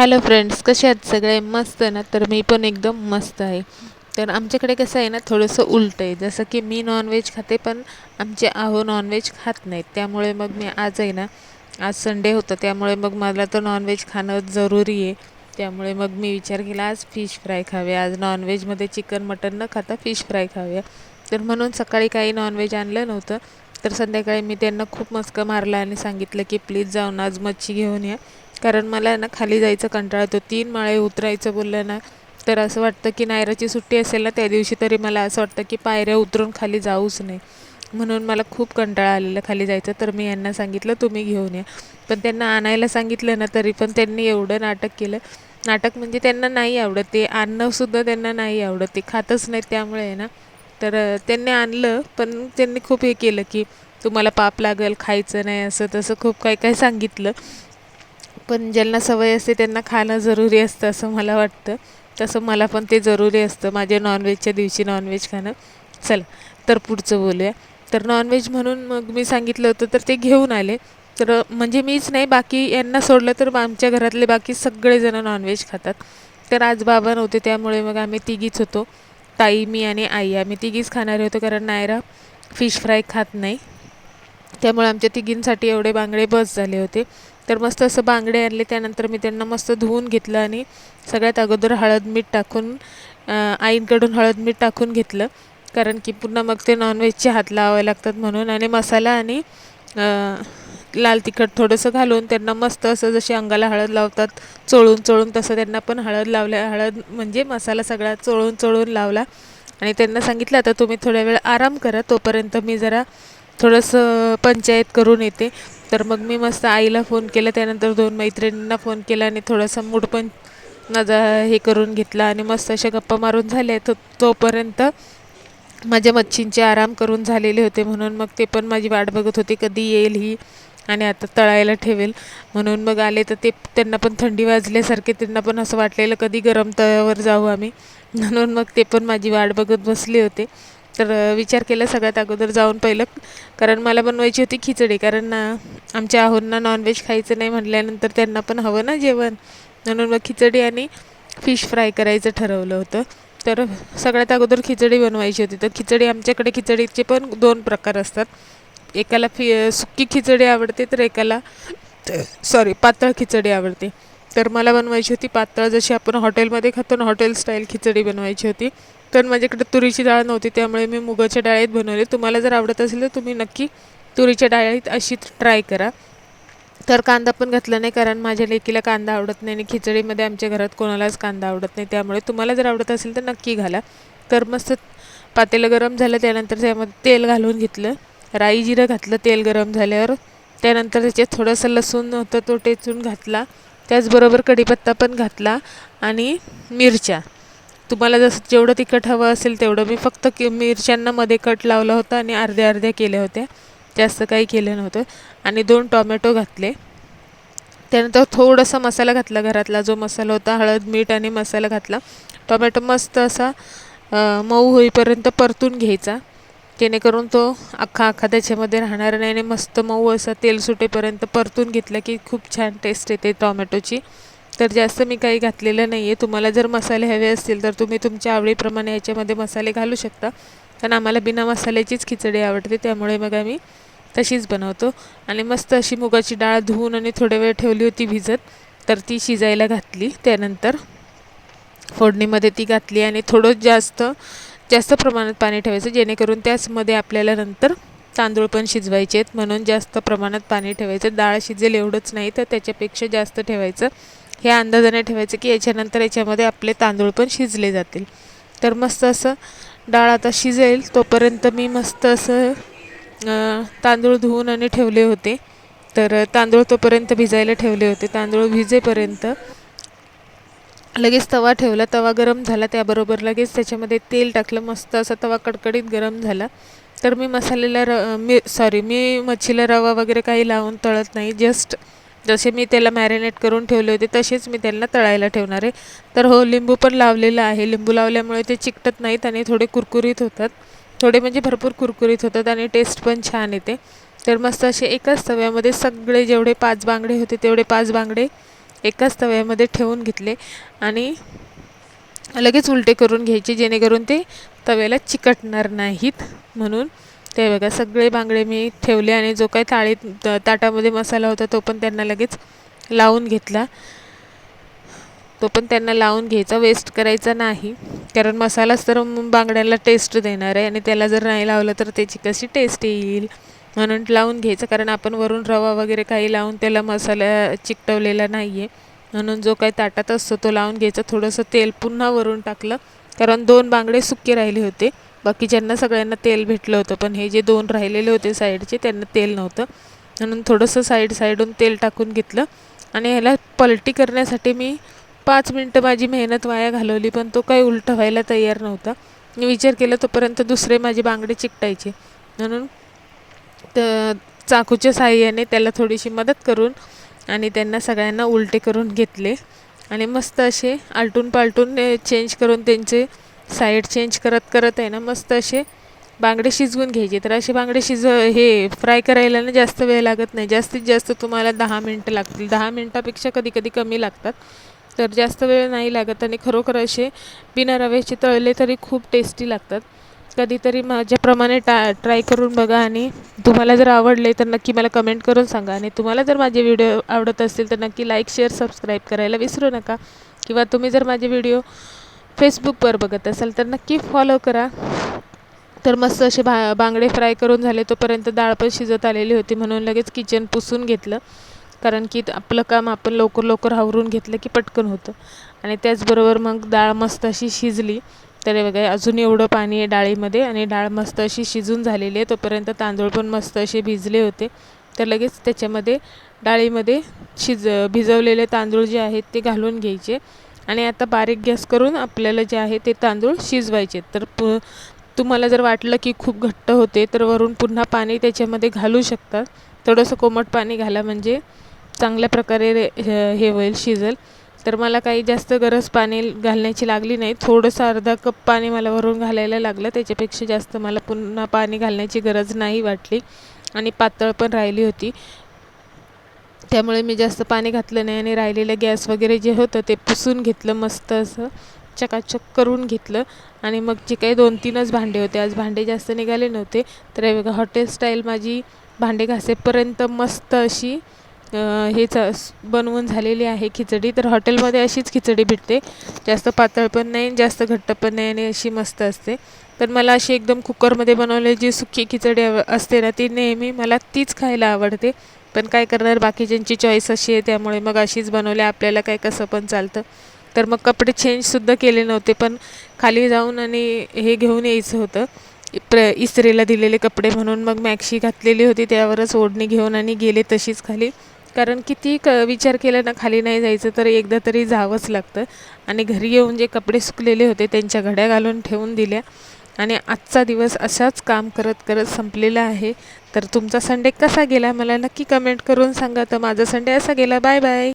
Hello friends कसे आहेत सगळे? मस्त ना? तर मी पण एकदम मस्त आहे. तर आमच्याकडे कसं आहे ना थोडंसं उलटं आहे. जसं की मी नॉनव्हेज खाते पण आमचे आहो नॉनव्हेज खात नाहीत. त्यामुळे मग मी आज आहे ना आज संडे होतं. त्यामुळे मग मला तर नॉनव्हेज खाणं जरुरी आहे. त्यामुळे मग मी विचार केला आज फिश फ्राय खावे. आज नॉनव्हेजमध्ये चिकन मटन न खाता फिश फ्राय खाव्या तर म्हणून सकाळी काही नॉनव्हेज आणलं नव्हतं. तर संध्याकाळी मी त्यांना खूप मस्का मारला आणि सांगितलं की प्लीज जाऊन आज मच्छी घेऊन या. कारण मला ना खाली जायचं कंटाळा येतो. तीन माळे उतरायचं बोललं ना तर असं वाटतं की नायराची सुट्टी असेल ना त्या दिवशी तरी मला असं वाटतं की पायऱ्या उतरून खाली जाऊच नाही. म्हणून मला खूप कंटाळा आलेला खाली जायचं. तर मी यांना सांगितलं तुम्ही घेऊन या. पण त्यांना आणायला सांगितलं ना तरी पण त्यांनी एवढं नाटक केलं. नाटक म्हणजे त्यांना नाही आवडत ते. आणणंसुद्धा त्यांना नाही आवडत ते. खातच नाही त्यामुळे आहे ना. तर त्यांनी आणलं पण त्यांनी खूप हे केलं की तुम्हाला पाप लागेल खायचं नाही असं तसं खूप काही काही सांगितलं. पण ज्यांना सवय असते त्यांना खाणं जरुरी असतं असं मला वाटतं. तसं मला पण ते जरुरी असतं. माझ्या नॉनव्हेजच्या दिवशी नॉनव्हेज खाणं. चला तर पुढचं बोलूया. तर नॉनव्हेज म्हणून मग मी सांगितलं होतं तर ते घेऊन आले. तर म्हणजे मीच नाही बाकी यांना सोडलं तर आमच्या घरातले बाकी सगळेजणं नॉनव्हेज खातात. तर आज बाबा नव्हते त्यामुळे मग आम्ही तिघीच होतो. ताई मी आणि आई. आम्ही तिघीच खाणारे होतो कारण नायरा फिश फ्राय खात नाही. त्यामुळे आमच्या तिघींसाठी एवढे बांगडे बस झाले होते. तर मस्त असं बांगडे आणले त्यानंतर मी त्यांना मस्त धुवून घेतलं आणि सगळ्यात अगोदर हळद मीठ टाकून आईंकडून हळद मीठ टाकून घेतलं. कारण की पुन्हा मग ते नॉनव्हेजचे हात लावावे लागतात म्हणून आणि मसाला आणि लाल तिखट थोडंसं घालून त्यांना मस्त असं जशी अंगाला हळद लावतात चोळून चोळून तसं त्यांना पण हळद लावल्या हळद म्हणजे मसाला सगळा चोळून चोळून लावला. आणि त्यांना सांगितलं आता तुम्ही थोड्या वेळ आराम करा तोपर्यंत मी जरा थोडंसं पंचायत करून येते. तर मग मी मस्त आईला फोन केला त्यानंतर दोन मैत्रिणींना फोन केला आणि थोडासा मूड पण माझा हे करून घेतला आणि मस्त अशा गप्पा मारून झाले तर तोपर्यंत माझ्या मच्छींचे आराम करून झालेले होते म्हणून मग ते पण माझी वाट बघत होती कधी येईल ही आणि आता तळायला ठेवेल. म्हणून मग आले तर ते त्यांना पण थंडी वाजल्यासारखे त्यांना पण असं वाटलेलं कधी गरम तळ्यावर जाऊ आम्ही. म्हणून मग ते पण माझी वाट बघत बसले होते. तर विचार केला सगळ्यात अगोदर जाऊन पहिलं. कारण मला बनवायची होती खिचडी. कारण आमच्या आहोंना नॉनव्हेज खायचं नाही म्हटल्यानंतर त्यांना पण हवं ना जेवण. म्हणून मग खिचडी आणि फिश फ्राय करायचं ठरवलं होतं. तर सगळ्यात अगोदर खिचडी बनवायची होती. तर खिचडी आमच्याकडे खिचडीचे पण दोन प्रकार असतात. एकाला फि सुक्की खिचडी आवडते तर एकाला सॉरी पातळ खिचडी आवडते. तर मला बनवायची होती पातळ. जशी आपण हॉटेलमध्ये खातो ना हॉटेल स्टाईल खिचडी बनवायची होती. तर माझ्याकडे तुरीची डाळ नव्हती त्यामुळे मी मुगाच्या डाळीत बनवले. तुम्हाला जर आवडत असेल तर तुम्ही नक्की तुरीच्या डाळीत अशी ट्राय करा. तर कांदा पण घातला नाही कारण माझ्या लेकीला कांदा आवडत नाही आणि खिचडीमध्ये आमच्या घरात कोणालाच कांदा आवडत नाही त्यामुळे तुम्हाला जर आवडत असेल तर नक्की घाला. तर मस्त पातेलं गरम झालं त्यानंतर त्यामध्ये तेल घालून घेतलं. राई जिरं घातलं तेल गरम झाल्यावर. त्यानंतर त्याच्यात थोडंसं लसूण होतं तो टेचून घातला. त्याचबरोबर कढीपत्ता पण घातला आणि मिरच्या. तुम्हाला जसं जेवढं तिखट हवं असेल तेवढं. मी फक्त कि मिरच्यांना मध्ये कट लावला होता आणि अर्ध्या अर्ध्या केल्या होत्या. जास्त काही केलं नव्हतं. आणि दोन टॉमॅटो घातले. त्यानंतर थोडासा मसाला घातला घरातला. जो मसाला होता हळद मीठ आणि मसाला घातला. टॉमॅटो मस्त असा मऊ होईपर्यंत परतून घ्यायचा. जेणेकरून तो अख्खा अख्खा त्याच्यामध्ये राहणार नाही आणि मस्त मऊ असा तेल सुटेपर्यंत परतून घेतलं की खूप छान टेस्ट येते टॉमॅटोची. तर जास्त मी काही घातलेलं नाही आहे तुम्हाला जर मसाले हवे असतील तर तुम्ही तुमच्या आवडीप्रमाणे याच्यामध्ये मसाले घालू शकता. कारण आम्हाला बिना मसाल्याचीच खिचडी आवडते. त्यामुळे मग आम्ही तशीच बनवतो. आणि मस्त अशी मुगाची डाळ धुवून आणि थोड्या वेळ ठेवली होती भिजत तर ती शिजायला घातली. त्यानंतर फोडणीमध्ये ती घातली आणि थोडं जास्त जास्त प्रमाणात पाणी ठेवायचं. जेणेकरून त्याचमध्ये आपल्याला नंतर तांदूळ पण शिजवायचे आहेत. म्हणून जास्त प्रमाणात पाणी ठेवायचं. डाळ शिजेल एवढंच नाही तर त्याच्यापेक्षा जास्त ठेवायचं. हे अंदाजाने ठेवायचं की याच्यानंतर याच्यामध्ये आपले तांदूळ पण शिजले जातील. तर मस्त असं डाळ आता शिजेल तोपर्यंत मी मस्त असं तांदूळ धुवून आणि ठेवले होते. तर तांदूळ तोपर्यंत भिजायला ठेवले होते. तांदूळ भिजेपर्यंत लगेच तवा ठेवला. तवा गरम झाला त्याबरोबर लगेच त्याच्यामध्ये तेल टाकलं. मस्त असा तवा कडकडीत गरम झाला. तर मी मसाल्याला र मी सॉरी मी मच्छीला रवा वगैरे काही लावून तळत नाही. जस्ट जसे मी त्याला मॅरिनेट करून ठेवले होते तसेच मी त्यांना तळायला ठेवणार आहे. तर हो लिंबू पण लावलेलं आहे. लिंबू लावल्यामुळे ते चिकटत नाहीत आणि थोडे कुरकुरीत होतात. थोडे म्हणजे भरपूर कुरकुरीत होतात आणि टेस्ट पण छान येते. तर मस्त असे एकाच तव्यामध्ये सगळे जेवढे पाच बांगडे होते तेवढे पाच बांगडे एकाच तव्यामध्ये ठेवून घेतले आणि लगेच उलटे करून घ्यायचे जेणेकरून ते तव्याला चिकटणार नाहीत म्हणून ते बघा सगळे बांगडे मी ठेवले आणि जो काही थाळीत ताटामध्ये मसाला होता तो पण त्यांना लगेच लावून घेतला. तो पण त्यांना लावून घ्यायचा वेस्ट करायचा नाही. कारण मसालाच तर बांगड्याला टेस्ट देणार आहे आणि त्याला जर नाही लावलं तर त्याची कशी टेस्ट येईल? म्हणून लावून घ्यायचं कारण आपण वरून रवा वगैरे काही लावून त्याला मसाला चिकटवलेला नाही आहे म्हणून जो काही ताटात असतो तो लावून घ्यायचा. थोडंसं तेल पुन्हा वरून टाकलं. कारण दोन बांगडे सुके राहिले होते. बाकीच्यांना सगळ्यांना तेल भेटलं होतं पण हे जे दोन राहिलेले होते साईडचे त्यांना तेल नव्हतं. म्हणून थोडंसं साईड साईडून तेल टाकून घेतलं. आणि ह्याला पलटी करण्यासाठी मी पाच मिनटं माझी मेहनत वाया घालवली पण तो काही उलटं व्हायला तयार नव्हता. मी विचार केला तोपर्यंत दुसरे माझे बांगडे चिकटायचे. म्हणून तर चाकूच्या साह्याने त्याला थोडीशी मदत करून आणि त्यांना सगळ्यांना उलटे करून घेतले. आणि मस्त असे आलटून पालटून चेंज करून त्यांचे साईड चेंज करत करत आहे ना मस्त असे बांगडे शिजवून घ्यायचे. तर असे बांगडे शिज हे फ्राय करायला ना जास्त वेळ लागत नाही. जास्तीत जास्त तुम्हाला दहा मिनटं लागतील. दहा मिनटापेक्षा कधी कधी कमी लागतात. तर जास्त वेळ नाही लागत आणि खरोखर असे बिना रव्याचे तळले तरी खूप टेस्टी लागतात. कधीतरी माझ्याप्रमाणे टा ट्राय करून बघा आणि तुम्हाला जर आवडले तर नक्की मला कमेंट करून सांगा. आणि तुम्हाला जर माझे व्हिडिओ आवडत असतील तर नक्की लाईक शेअर सबस्क्राईब करायला विसरू नका. किंवा तुम्ही जर माझे व्हिडिओ फेसबुकवर बघत असाल तर नक्की फॉलो करा. तर मस्त असे भा बांगडे फ्राय करून झाले तोपर्यंत डाळ पण शिजत आलेली होती म्हणून लगेच किचन पुसून घेतलं. कारण की आपलं काम आपण लवकर लवकर आवरून घेतलं की पटकन होतं. आणि त्याचबरोबर मग डाळ मस्त अशी शिजली. तर बघा अजून एवढं पाणी आहे डाळीमध्ये आणि डाळ मस्त अशी शिजून झालेली आहे. तोपर्यंत तांदूळ पण मस्त असे भिजले होते. तर लगेच त्याच्यामध्ये डाळीमध्ये शिज भिजवलेले तांदूळ जे आहेत ते घालून घ्यायचे. आणि आता बारीक गॅस करून आपल्याला जे आहे ते तांदूळ शिजवायचे. तर प तुम्हाला जर वाटलं की खूप घट्ट होते तर वरून पुन्हा पाणी त्याच्यामध्ये घालू शकतात थोडंसं कोमट पाणी घाला म्हणजे चांगल्या प्रकारे रे हे होईल शिजेल. तर मला काही जास्त गरज पाणी घालण्याची लागली नाही. थोडंसं अर्धा कप पाणी मला वरून घालायला लागलं. त्याच्यापेक्षा जास्त मला पुन्हा पाणी घालण्याची गरज नाही वाटली. आणि पातळ पण राहिली होती. त्यामुळे मी जास्त पाणी घातलं नाही आणि राहिलेलं गॅस वगैरे जे होतं ते पुसून घेतलं मस्त असं चकाचक करून घेतलं. आणि मग जे काही दोन तीनच भांडे होते आज भांडे जास्त निघाले नव्हते. तर हे बघा हॉटेल स्टाईल माझी भांडे घासेपर्यंत मस्त अशी हेच बनवून झालेली आहे खिचडी. तर हॉटेलमध्ये अशीच खिचडी भेटते. जास्त पातळ पण नाही जास्त घट्ट पण नाही आणि अशी मस्त असते. तर मला अशी एकदम कुकरमध्ये बनवलेली जी सुकी खिचडी असते ना ती नेहमी मला तीच खायला आवडते. पण काय करणार बाकीच्यांची चॉईस अशी आहे त्यामुळे मग अशीच बनवली आपल्याला काय कसं पण चालतं. तर मग कपडे चेंजसुद्धा केले नव्हते पण खाली जाऊन आणि हे घेऊन यायचं होतं. प्र इस्त्रीला दिलेले कपडे म्हणून मग मॅक्शी घातलेली होती त्यावरच ओढणी घेऊन आणि गेले तशीच खाली. कारण किती क विचार केला ना खाली नाही जायचं तर एकदा तरी जावंच लागतं. आणि घरी येऊन जे कपडे सुकलेले होते त्यांच्या घड्या घालून ठेवून दिल्या. आणि आजचा दिवस असाच काम करत करत संपलेला आहे. तर तुमचा संडे कसा गेला? मला नक्की कमेंट करून सांगा. तर माझा संडे असा गेला. Bye bye